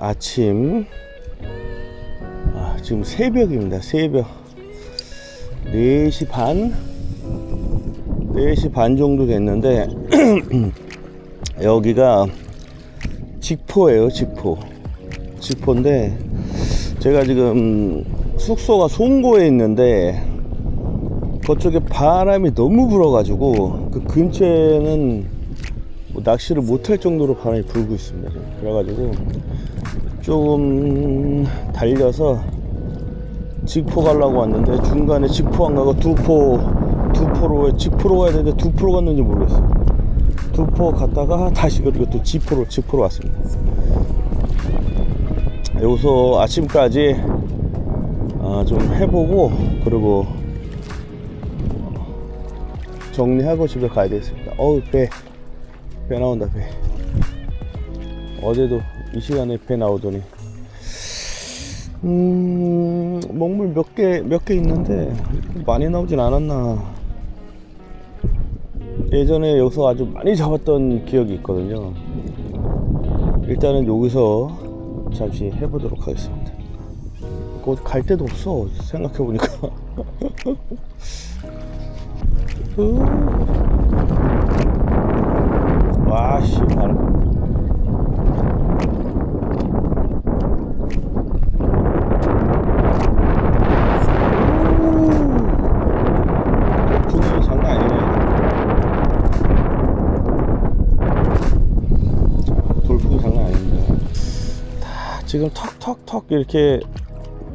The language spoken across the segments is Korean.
아침 아, 지금 새벽입니다. 새벽 4시 반 4시 반 정도 됐는데 여기가 직포예요. 직포 직포인데 제가 지금 숙소가 송고에 있는데 그쪽에 바람이 너무 불어가지고 그 근처에는 뭐 낚시를 못할 정도로 바람이 불고 있습니다. 그래가지고 조금 달려서 직포 가려고 왔는데 중간에 직포 안 가고 두포 두포로 직포로 가야 되는데 두포로 갔는지 모르겠어요. 두포 갔다가 다시 그리고 또 지포로 지포로 왔습니다. 여기서 아침까지 아, 좀 해보고 그리고 정리하고 집에 가야 되겠습니다. 어우 배, 배 나온다 배. 어제도 이 시간에 배 나오더니 음 먹물 몇 개 몇 개 있는데 많이 나오진 않았나. 예전에 여기서 아주 많이 잡았던 기억이 있거든요. 일단은 여기서 잠시 해보도록 하겠습니다. 곧갈 데도 없어 생각해보니까 와씨 바로 분위기 장난 아니네 돌풍 장난 아닙니다 다 지금 턱턱턱 이렇게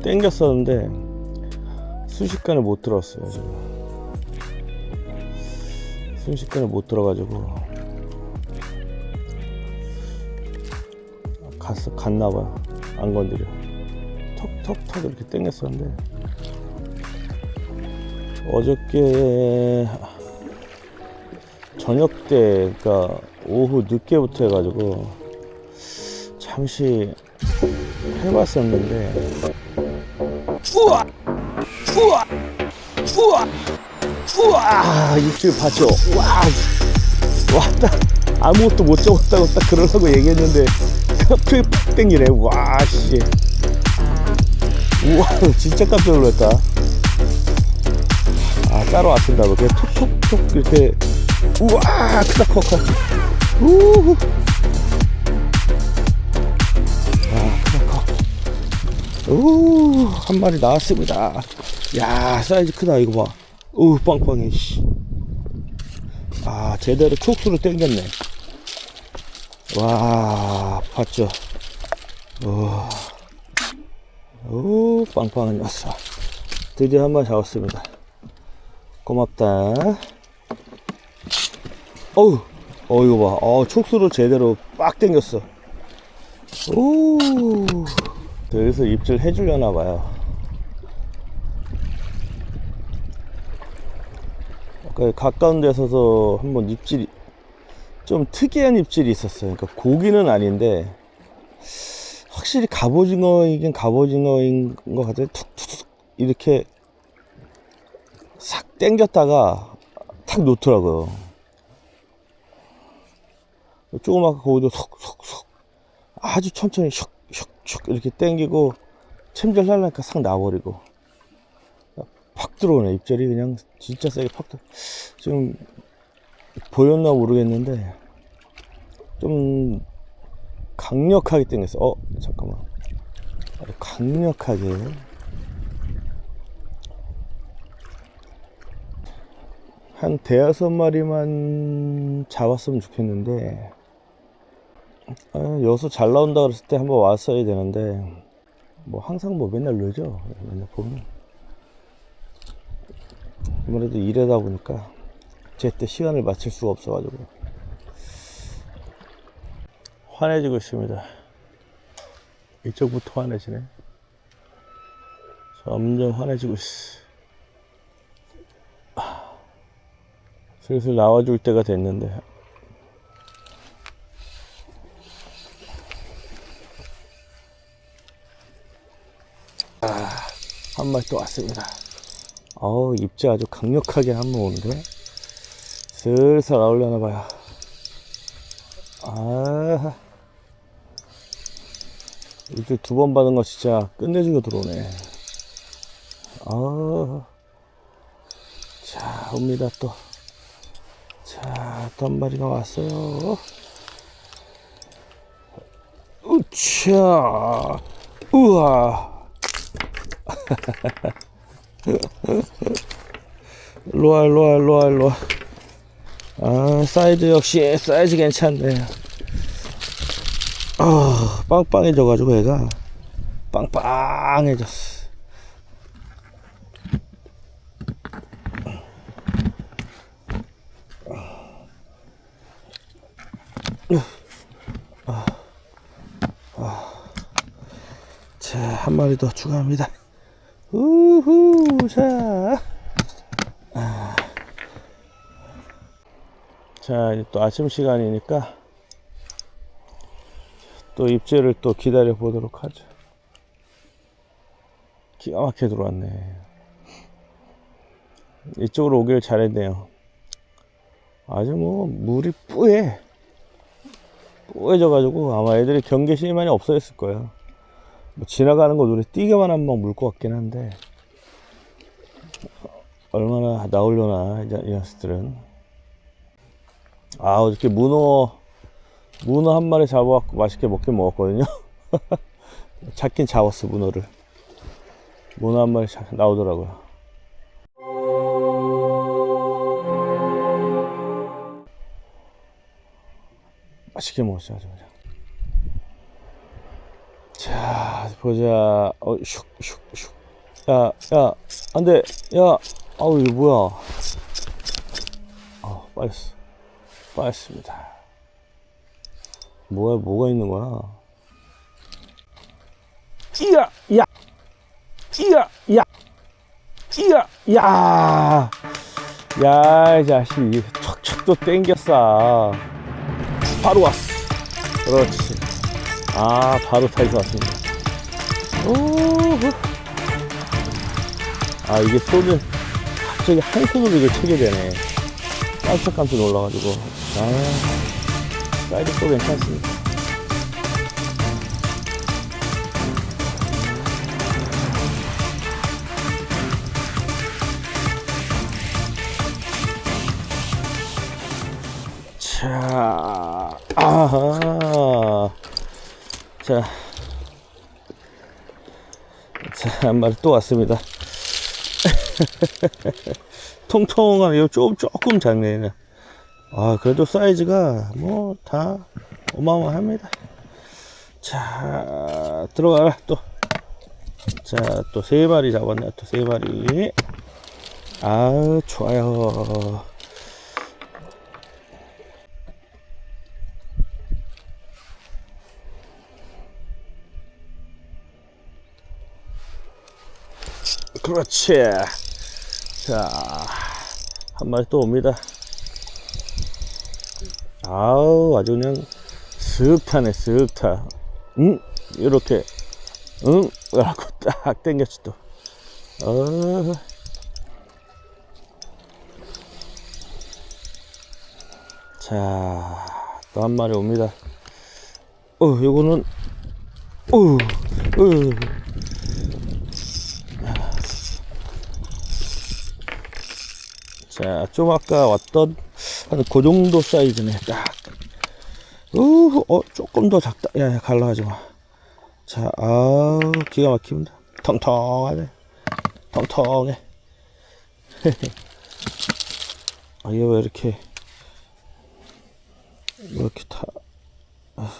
땡겼었는데 순식간에 못 들었어요 지금. 순식간에 못 들어가지고. 갔어 갔나봐요. 안 건드려. 턱턱턱 이렇게 땡겼었는데. 어저께 저녁 때 그러니까 오후 늦게부터 해가지고 잠시 해봤었는데. 우와 우와 우와 우와 입질 봤죠? 와 왔다 아무것도 못 잡았다고 딱 그러려고 얘기했는데 갑자기 팍 땡기네. 와 씨. 우와 진짜 깜짝 놀랐다. 아 따로 왔습니다 그냥 톡톡톡 이렇게. 우와 크다 커커. 우후 커 우, 한 마리 나왔습니다. 야, 사이즈 크다, 이거 봐. 우, 빵빵해, 씨. 아, 제대로 촉수로 땡겼네. 와, 봤죠? 우와. 우, 빵빵한 녀석. 드디어 한 마리 잡았습니다. 고맙다. 어우, 어, 이거 봐. 어, 촉수로 제대로 빡 땡겼어. 오. 여기서 입질 해주려나 봐요. 아까 가까운 데서도 한번 입질이 좀 특이한 입질이 있었어요. 그러니까 고기는 아닌데 확실히 갑오징어이긴 갑오징어인 것 같아요. 툭툭툭 이렇게 싹 당겼다가 탁 놓더라고요. 조그맣게 거기도 속속속 아주 천천히 슉 슉슉 이렇게 당기고 챔질 하려니까 싹 나버리고. 팍 들어오네. 입질이 그냥 진짜 세게 팍 들어 지금 보였나 모르겠는데 좀 강력하게 당겼어. 어 잠깐만. 아주 강력하게. 한 대여섯 마리만 잡았으면 좋겠는데 아, 여수 잘 나온다 그랬을 때 한번 왔어야 되는데 뭐 항상 뭐 맨날 늦어 맨날 보면. 아무래도 일하다 보니까 제때 시간을 맞출 수가 없어가지고. 환해지고 있습니다. 이쪽부터 환해지네. 점점 환해지고 있어. 아, 슬슬 나와줄 때가 됐는데 한 마리 또 왔습니다. 어우, 입질 아주 강력하게 한번 오는데. 슬슬 나오려나 봐요. 아, 이렇게 두번 받은 거 진짜 끝내주고 들어오네. 아, 자, 옵니다, 또. 자, 또 한 마리가 왔어요. 우차, 우와. 일로와, 일로와, 일로와, 일로와. 아, 사이즈 역시, 사이즈 괜찮네. 아, 빵빵해져 가지고 얘가 빵빵해졌어. 자, 한 마리 더 추가합니다. 우후, 자. 아. 자, 이제 또 아침 시간이니까 또 입질을 또 기다려 보도록 하죠. 기가 막히게 들어왔네. 이쪽으로 오길 잘했네요. 아주 뭐, 물이 뿌해. 뿌해져가지고 아마 애들이 경계심이 많이 없어졌을 거예요. 뭐 지나가는 거 눈에 띄게만 한번 물것 같긴 한데, 얼마나 나오려나, 이 녀석들은. 아, 어저께 문어, 문어 한 마리 잡아갖고 맛있게 먹긴 먹었거든요. 잡긴 잡았어, 문어를. 문어 한 마리 자- 나오더라고요. 맛있게 먹었죠, 아주 그냥. 자, 보자. 어, 슉, 슉, 슉. 야, 야, 안 돼. 야, 아우, 이거 뭐야. 아, 빠졌어. 빠졌습니다. 뭐야, 뭐가 있는 거야? 이야, 야, 이야, 야, 이야, 야, 야, 이 자식, 척척 또 땡겼어. 바로 왔어. 그렇지. 아, 바로 타이서 왔습니다. 오, 아, 이게 쏘면 갑자기 한 손으로 이걸 치게 되네. 깜짝깜짝 놀라가지고. 아, 사이드 또 괜찮습니다. 자, 아하. 자, 자, 한 마리 또 왔습니다. 통통한, 이거 좀, 조금 작네. 얘는. 아, 그래도 사이즈가 뭐 다 어마어마합니다. 자, 들어가라, 또. 자, 또 세 마리 잡았네, 또 세 마리. 아, 좋아요. 그렇지. 자, 한 마리 또 옵니다. 아우, 아주 그냥 슥 타네, 슥 타. 응? 이렇게, 응? 라고 딱 땡겼지 또. 어. 자, 또 한 마리 옵니다. 어, 요거는, 어, 어. 자, 좀 아까 왔던 한 그 정도 사이즈네. 딱. 우, 어, 조금 더 작다. 야, 야, 갈라가지 마. 자, 아우, 기가 막힙니다. 통통하네. 통통해. 아, 이게 왜 이렇게, 이렇게 타, 아,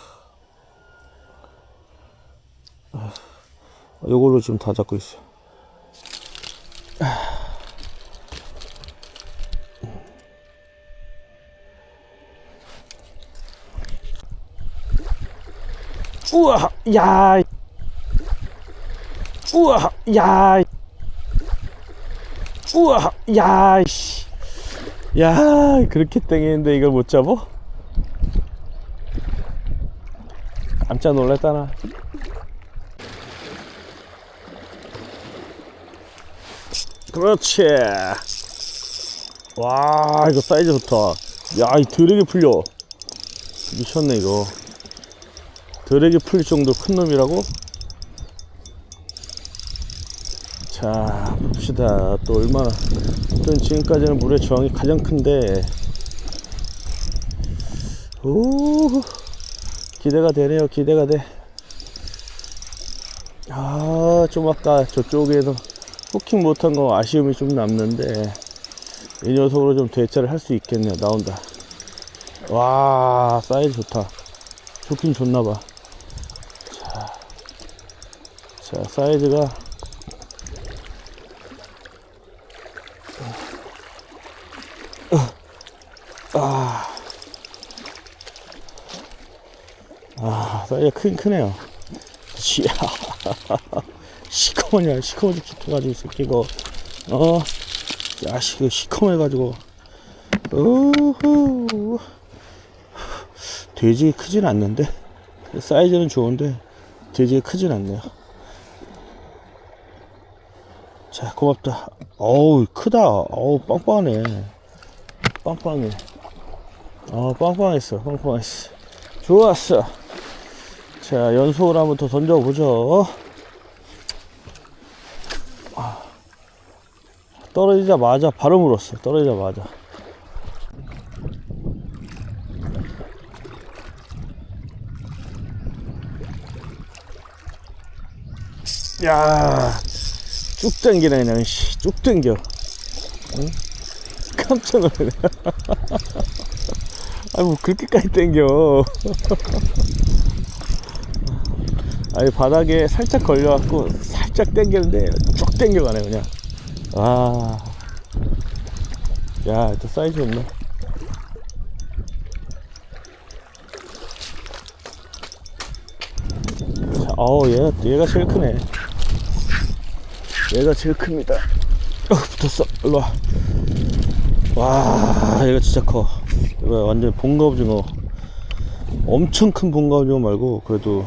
아, 요걸로 지금 다 잡고 있어. 우와, 야, 우와, 야, 우와, 야, 씨, 야, 그렇게 땡기는데 이걸 못 잡어? 깜짝 놀랐다 나. 그렇지. 와, 이거 사이즈 좋다. 야, 이 드래기 풀려. 미쳤네 이거. 드랙이 풀릴 정도 큰 놈이라고? 자, 봅시다. 또 얼마나. 또 지금까지는 물의 저항이 가장 큰데. 오, 기대가 되네요. 기대가 돼. 아, 좀 아까 저쪽에서 후킹 못한 거 아쉬움이 좀 남는데. 이 녀석으로 좀 대체를 할 수 있겠네요. 나온다. 와, 사이즈 좋다. 좋긴 좋나봐. 자, 자, 사이즈가. 아, 사이즈가 크긴 크네요. 씨, 시커머냐, 시커머지 죽어가지고, 이 새끼고, 어, 야, 씨, 이거 시커매가지고, 우후. 돼지 크진 않는데, 사이즈는 좋은데, 돼지가 크진 않네요. 자, 고맙다. 어우, 크다. 어우, 빵빵하네. 빵빵해. 어, 빵빵했어, 빵빵했어. 좋았어. 자, 연속으로 한번 더 던져보죠. 아, 떨어지자마자 바로 물었어. 떨어지자마자. 야, 쭉 당기네, 그냥, 씨. 쭉 당겨. 응? 깜짝 놀라네. 아니, 뭐, 그렇게까지 당겨. 아니 바닥에 살짝 걸려갖고 살짝 당기는데 쭉 당겨가네 그냥 아, 아야또 사이즈 없네 자, 어우 얘가 얘가 제일 크네 얘가 제일 큽니다 어 붙었어 일로 와 와 얘가 진짜 커 이거 완전 본가오징어 엄청 큰 본가오징어 말고 그래도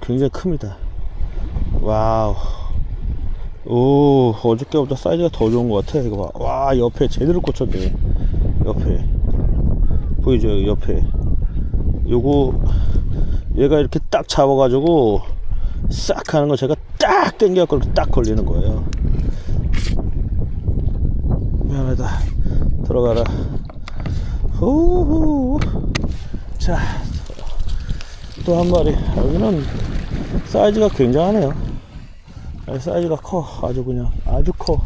굉장히 큽니다. 와우. 오, 어저께보다 사이즈가 더 좋은 것 같아. 이거 봐. 와, 옆에 제대로 꽂혔네. 옆에. 보이죠? 옆에. 요거, 얘가 이렇게 딱 잡아가지고, 싹 하는 거 제가 딱 이렇게 딱 걸리는 거예요. 미안하다. 들어가라. 후후. 자, 또 한 마리. 여기는 사이즈가 굉장하네요. 사이즈가 커. 아주 그냥 아주 커.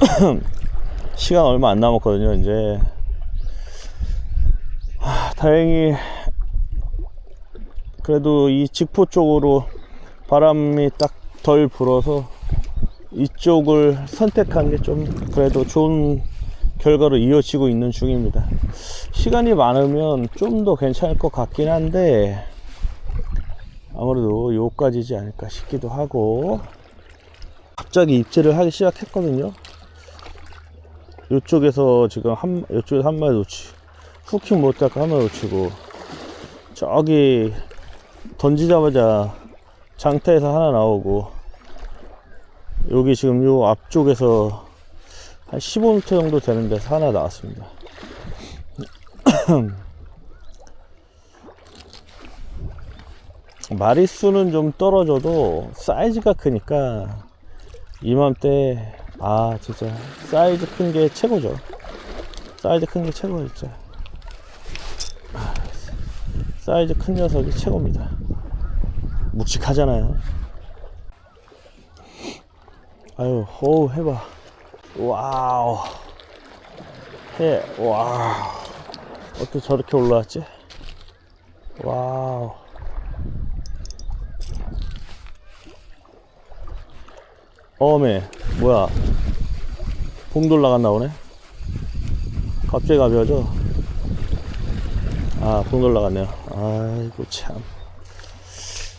시간 얼마 안 남았거든요. 이제 하, 다행히 그래도 이 직포 쪽으로 바람이 딱 덜 불어서 이쪽을 선택한 게 좀 그래도 좋은 결과로 이어지고 있는 중입니다. 시간이 많으면 좀 더 괜찮을 것 같긴 한데 아무래도 요까지지 않을까 싶기도 하고 갑자기 입질을 하기 시작했거든요. 요쪽에서 지금 한 요쪽에서 한 마리 놓치 후킹 한 마리 놓치고 저기 던지자마자 장타에서 하나 나오고 여기 지금 요 앞쪽에서 한 15m 정도 되는 데서 하나 나왔습니다. 마리수는 좀 떨어져도 사이즈가 크니까 이맘때 아 진짜 사이즈 큰 게 최고죠. 사이즈 큰 게. 아, 사이즈 큰 녀석이 최고입니다. 묵직하잖아요. 아유, 호우 해봐. 와우. 해, 와우. 어떻게 저렇게 올라왔지? 와우. 어메, 뭐야. 봉돌 나갔나 보네? 갑자기 가벼워져? 아, 봉돌 나갔네요. 아이고, 참.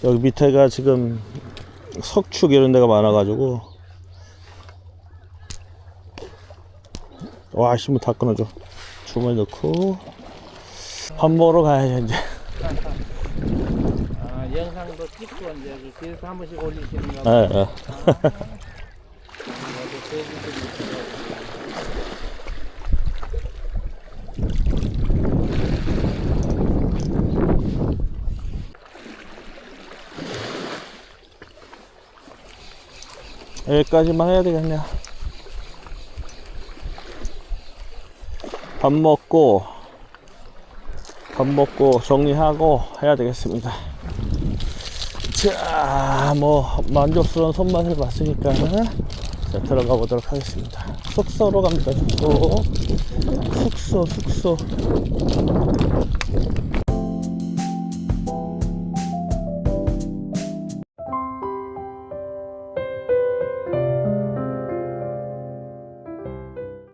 여기 밑에가 지금 석축 이런 데가 많아가지고, 와, 신문 다 끊어줘. 주머니 넣고, 밥 먹으러 가야지, 이제. 아, 영상도 찍고 이제 그 뒤에서 한 번씩 올리시는 거. 예, 예. 여기까지만 해야 되겠네요. 밥 먹고, 밥 먹고 정리하고 해야 되겠습니다. 자, 뭐, 만족스러운 손맛을 봤으니까, 자, 들어가 보도록 하겠습니다. 숙소로 갑니다, 숙소. 숙소, 숙소.